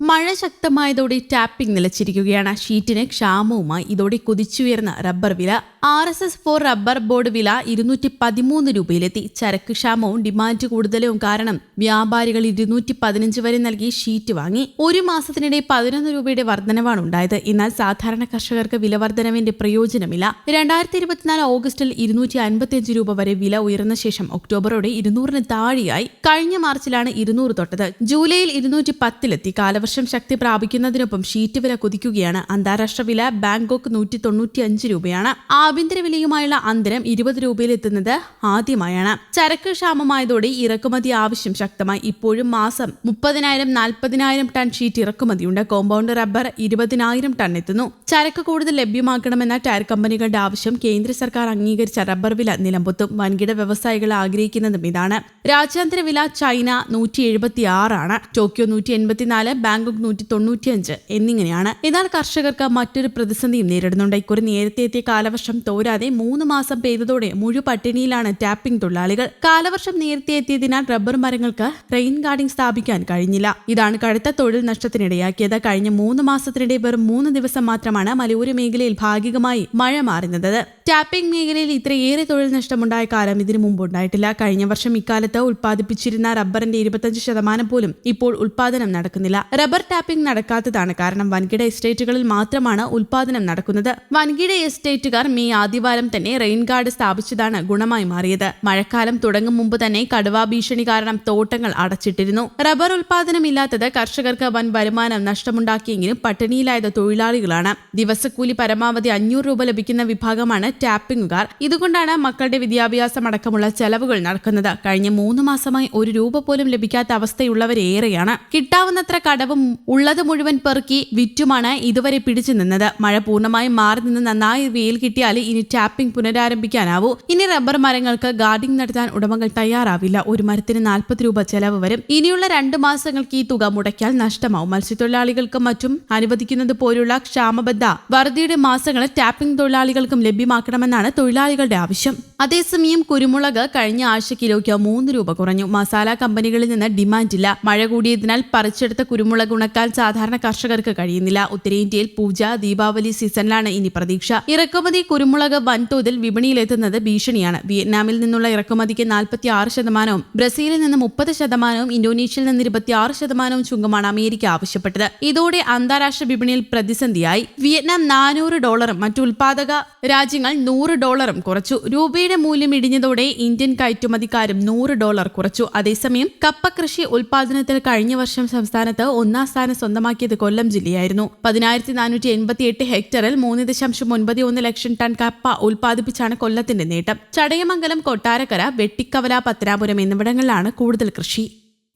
മഴ ശക്തമായതോടെ ടാപ്പിംഗ് നിലച്ചിരിക്കുകയാണ്. ഷീറ്റിന് ക്ഷാമവുമായി ഇതോടെ കുതിച്ചുയർന്ന റബ്ബർ വില. R S S four rubber board വില ഇരുന്നൂറ്റി പതിമൂന്ന് രൂപയിലെത്തി. ചരക്ക് ക്ഷാമവും ഡിമാൻഡ് കൂടുതലും കാരണം വ്യാപാരികൾ ഇരുന്നൂറ്റി പതിനഞ്ച് വരെ നൽകി ഷീറ്റ് വാങ്ങി. ഒരു മാസത്തിനിടെ പതിനൊന്ന് രൂപയുടെ വർധനവാണ് ഉണ്ടായത്. എന്നാൽ സാധാരണ കർഷകർക്ക് വില വർധനവിന്റെ പ്രയോജനമില്ല. രണ്ടായിരത്തി ഇരുപത്തിനാല് ഓഗസ്റ്റിൽ ഇരുന്നൂറ്റി അൻപത്തിയഞ്ച് രൂപ വരെ വില ഉയർന്ന ശേഷം ഒക്ടോബറോടെ ഇരുന്നൂറിന് താഴെയായി. കഴിഞ്ഞ മാർച്ചിലാണ് ഇരുന്നൂറ് തൊട്ടത്. ജൂലൈയിൽ ഇരുന്നൂറ്റി പത്തിലെത്തി കാലവർഷം ശക്തി പ്രാപിക്കുന്നതിനൊപ്പം ഷീറ്റ് വില കുതിക്കുകയാണ്. അന്താരാഷ്ട്ര വില ബാങ്കോക്ക് നൂറ്റി തൊണ്ണൂറ്റി അഞ്ച് രൂപയാണ്. ആഭ്യന്തര വിലയുമായുള്ള അന്തരം ഇരുപത് രൂപയിലെത്തുന്നത് ആദ്യമായാണ്. ചരക്ക് ക്ഷാമമായതോടെ ഇറക്കുമതി ആവശ്യം ശക്തമായി. ഇപ്പോഴും മാസം മുപ്പതിനായിരം നാൽപ്പതിനായിരം ടൺ ഷീറ്റ് ഇറക്കുമതിയുണ്ട്. കോമ്പൗണ്ട് റബ്ബർ ഇരുപതിനായിരം ടൺ എത്തുന്നു. ചരക്ക് കൂടുതൽ ലഭ്യമാക്കണമെന്ന ടയർ കമ്പനികളുടെ ആവശ്യം കേന്ദ്ര സർക്കാർ അംഗീകരിച്ച റബ്ബർ വില നിലമ്പൊത്തും വൻകിട വ്യവസായികൾ ആഗ്രഹിക്കുന്നതും ഇതാണ്. രാജ്യാന്തര വില ചൈന നൂറ്റി എഴുപത്തി ആറാണ് ടോക്കിയോ നൂറ്റി എൺപത്തിനാല് ബാങ്കോക്ക് നൂറ്റി തൊണ്ണൂറ്റിയഞ്ച് എന്നിങ്ങനെയാണ്. എന്നാൽ കർഷകർക്ക് മറ്റൊരു പ്രതിസന്ധിയും നേരിടുന്നുണ്ട്. ഇക്കുറി നേരത്തെ എത്തിയ കാലവർഷം തോരാതെ മൂന്ന് മാസം പെയ്തതോടെ മുഴു പട്ടിണിയിലാണ് ടാപ്പിംഗ് തൊഴിലാളികൾ. കാലവർഷം നേരത്തെ എത്തിയതിനാൽ റബ്ബർ മരങ്ങൾക്ക് റെയിൻ ഗാർഡിംഗ് സ്ഥാപിക്കാൻ കഴിഞ്ഞില്ല. ഇതാണ് കടുത്ത തൊഴിൽ നഷ്ടത്തിനിടയാക്കിയത്. കഴിഞ്ഞ മൂന്ന് മാസത്തിനിടെ വെറും മൂന്ന് ദിവസം മാത്രമാണ് മലയോര മേഖലയിൽ ഭാഗികമായി മഴ മാറുന്നത്. ടാപ്പിംഗ് മേഖലയിൽ ഇത്രയേറെ തൊഴിൽ നഷ്ടമുണ്ടായ കാലം ഇതിനു മുമ്പ് ഉണ്ടായിട്ടില്ല. കഴിഞ്ഞ വർഷം ഇക്കാലത്ത് ഉൽപ്പാദിപ്പിച്ചിരുന്ന റബ്ബറിന്റെ ഇരുപത്തഞ്ച് ശതമാനം പോലും ഇപ്പോൾ ഉൽപ്പാദനം നടക്കുന്നില്ല. റബ്ബർ ടാപ്പിംഗ് നടക്കാത്തതാണ് കാരണം വൻകിട എസ്റ്റേറ്റുകളിൽ മാത്രമാണ് ഉൽപ്പാദനം നടക്കുന്നത്. വൻകിട എസ്റ്റേറ്റുകാർ മെയ് ആദ്യവാരം തന്നെ റെയിൻ ഗാർഡ് സ്ഥാപിച്ചതാണ് ഗുണമായി മാറിയത്. മഴക്കാലം തുടങ്ങും മുമ്പ് തന്നെ കടുവാ ഭീഷണി കാരണം തോട്ടങ്ങൾ അടച്ചിട്ടിരുന്നു. റബ്ബർ ഉൽപാദനമില്ലാത്തത് കർഷകർക്ക് വൻ വരുമാനം നഷ്ടമുണ്ടാക്കിയെങ്കിലും പട്ടിണിയിലായത് തൊഴിലാളികളാണ്. ദിവസക്കൂലി പരമാവധി അഞ്ഞൂറ് രൂപ ലഭിക്കുന്ന വിഭാഗമാണ് ടാപ്പിംഗുകാർ ഇതുകൊണ്ടാണ് മക്കളുടെ വിദ്യാഭ്യാസം അടക്കമുള്ള ചെലവുകൾ നടക്കുന്നത്. കഴിഞ്ഞ മൂന്ന് മാസമായി ഒരു രൂപ പോലും ലഭിക്കാത്ത അവസ്ഥയുള്ളവരേറെയാണ് കിട്ടാവുന്നത്ര കടവും ഉള്ളത് മുഴുവൻ പെറുക്കി വിറ്റുമാണ് ഇതുവരെ പിടിച്ചു നിന്നത്. മഴ പൂർണമായും മാറി നിന്ന് നന്നായി വെയിൽ കിട്ടിയാൽ ഇനി ടാപ്പിംഗ് പുനരാരംഭിക്കാനാവൂ. ഇനി റബ്ബർ മരങ്ങൾക്ക് ഗാർഡിംഗ് നടത്താൻ ഉടമകൾ തയ്യാറാവില്ല. ഒരു മരത്തിന് നാൽപ്പത് രൂപ ചെലവ് വരും. ഇനിയുള്ള രണ്ട് മാസങ്ങൾക്ക് ഈ തുക മുടക്കിയാൽ നഷ്ടമാവും. മത്സ്യത്തൊഴിലാളികൾക്കും മറ്റും അനുവദിക്കുന്നത് പോലുള്ള ക്ഷാമബദ്ധ വറുതിയുടെ മാസങ്ങളിൽ ടാപ്പിംഗ് തൊഴിലാളികൾക്കും ലഭ്യമാക്കണമെന്നാണ് തൊഴിലാളികളുടെ ആവശ്യം അതേസമയം കുരുമുളക് കഴിഞ്ഞ ആഴ്ച കിലോയ്ക്ക് മൂന്ന് രൂപ കുറഞ്ഞു. മസാല കമ്പനികളിൽ നിന്ന് ഡിമാൻഡില്ല മഴ കൂടിയതിനാൽ പറിച്ചെടുത്ത കുരുമുളക് ഉണക്കാൻ സാധാരണ കർഷകർക്ക് കഴിയുന്നില്ല. ഉത്തരേന്ത്യയിൽ പൂജ ദീപാവലി സീസണിലാണ് ഇനി പ്രതീക്ഷ. ഇറക്കുമതി കുരുമുളക് വൻതോതിൽ വിപണിയിലെത്തുന്നത് ഭീഷണിയാണ്. വിയറ്റ്നാമിൽ നിന്നുള്ള ഇറക്കുമതിക്ക് നാൽപ്പത്തി ആറ് ശതമാനവും ബ്രസീലിൽ നിന്ന് മുപ്പത് ശതമാനവും ഇന്തോനേഷ്യയിൽ നിന്ന് ഇരുപത്തി ആറ് ശതമാനവും ചുങ്കമാണ് അമേരിക്ക ആവശ്യപ്പെട്ടത്. ഇതോടെ അന്താരാഷ്ട്ര വിപണിയിൽ പ്രതിസന്ധിയായി. വിയറ്റ്നാം നാനൂറ് ഡോളറും മറ്റു ഉൽപാദക രാജ്യങ്ങൾ നൂറ് ഡോളറും കുറച്ചു. രൂപയുടെ മൂല്യം ഇടിഞ്ഞതോടെ ഇന്ത്യൻ കയറ്റുമതിക്കാരും നൂറ് ഡോളർ കുറച്ചു. അതേസമയം കപ്പ കൃഷി ഉൽപാദനത്തിൽ കഴിഞ്ഞ വർഷം സംസ്ഥാനത്ത് ഒന്നാം സ്ഥാനം സ്വന്തമാക്കിയത് കൊല്ലം ജില്ലയായിരുന്നു. പതിനായിരത്തി നാനൂറ്റി എൺപത്തി എട്ട് ഹെക്ടറിൽ മൂന്ന് ദശാംശം ഒൻപത് ഒന്ന് ലക്ഷം ടൺ കപ്പ ഉൽപ്പാദിപ്പിച്ചാണ് കൊല്ലത്തിന്റെ നേട്ടം. ചടയമംഗലം കൊട്ടാരക്കര വെട്ടിക്കവല പത്തനാപുരം എന്നിവിടങ്ങളിലാണ് കൂടുതൽ കൃഷി.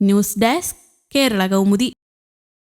News desk Kerala Kaumudi.